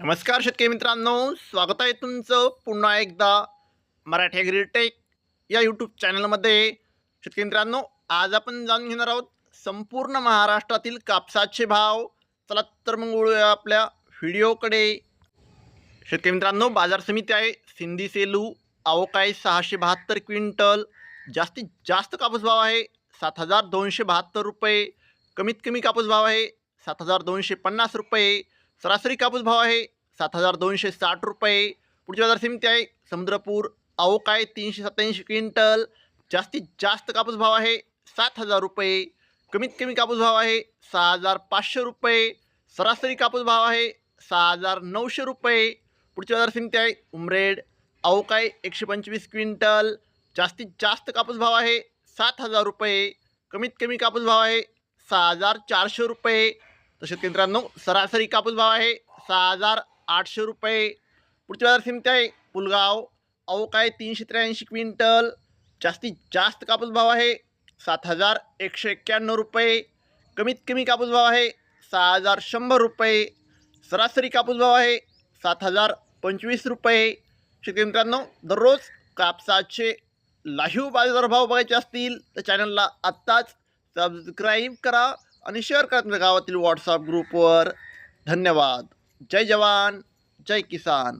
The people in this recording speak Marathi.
नमस्कार शेतकरी मित्रांनो स्वागत आहे तुमचं पुन्हा एकदा मराठी ॲग्रीटेक या यूट्यूब चॅनलमध्ये शेतकरी मित्रांनो आज आपण जाणून घेणार आहोत संपूर्ण महाराष्ट्रातील कापसाचे भाव. चला तर मग वळूया आपल्या व्हिडिओकडे. शेतकरी मित्रांनो बाजार समिती आहे सिंधी सेलू अवकाळी सहाशे बहात्तर क्विंटल जास्तीत जास्त कापूस भाव आहे सात हजार दोनशे बहात्तर रुपये. कमीत कमी कापूस भाव आहे सात हजार दोनशे पन्नास रुपये. सरासरी कापूस भाव आहे सात हजार दोनशे साठ रुपये. पुढची बाजार समिती आहे समुद्रपूर. अवकाय तीनशे सत्याऐंशी क्विंटल. जास्तीत जास्त कापूस भाव आहे सात हजार रुपये. कमीत कमी कापूस भाव आहे सहा हजार पाचशे रुपये. सरासरी कापूस भाव आहे सहा हजार नऊशे रुपये. पुढची बाजार समिती आहे उमरेड. अवकाय एकशे पंचवीस क्विंटल. जास्तीत जास्त कापूस भाव आहे सात हजार रुपये. कमीत कमी कापूस भाव आहे सहा हजार चारशे रुपये. तसेच मित्रांनो सरासरी कापूस भाव आहे सहा हजार आठशे रुपये. पुढची बाजार समिती आहे पुलगाव. अवकाय तीनशे त्र्याऐंशी क्विंटल. जास्तीत जास्त कापूस भाव आहे सात हजार एकशे एक्क्याण्णव रुपये. कमीत कमी कापूस भाव आहे सहा हजार शंभर रुपये. सरासरी कापूस भाव आहे सात हजार पंचवीस रुपये. शेतकरी मित्रांनो दररोज कापसाचे लाईव्ह बाजारभाव बघायचे असतील तर चॅनलला आत्ताच सबस्क्राईब करा. आणि शेअर करा तुमच्या गावातील व्हॉट्सअप ग्रुपवर धन्यवाद. जय जवान. जय किसान.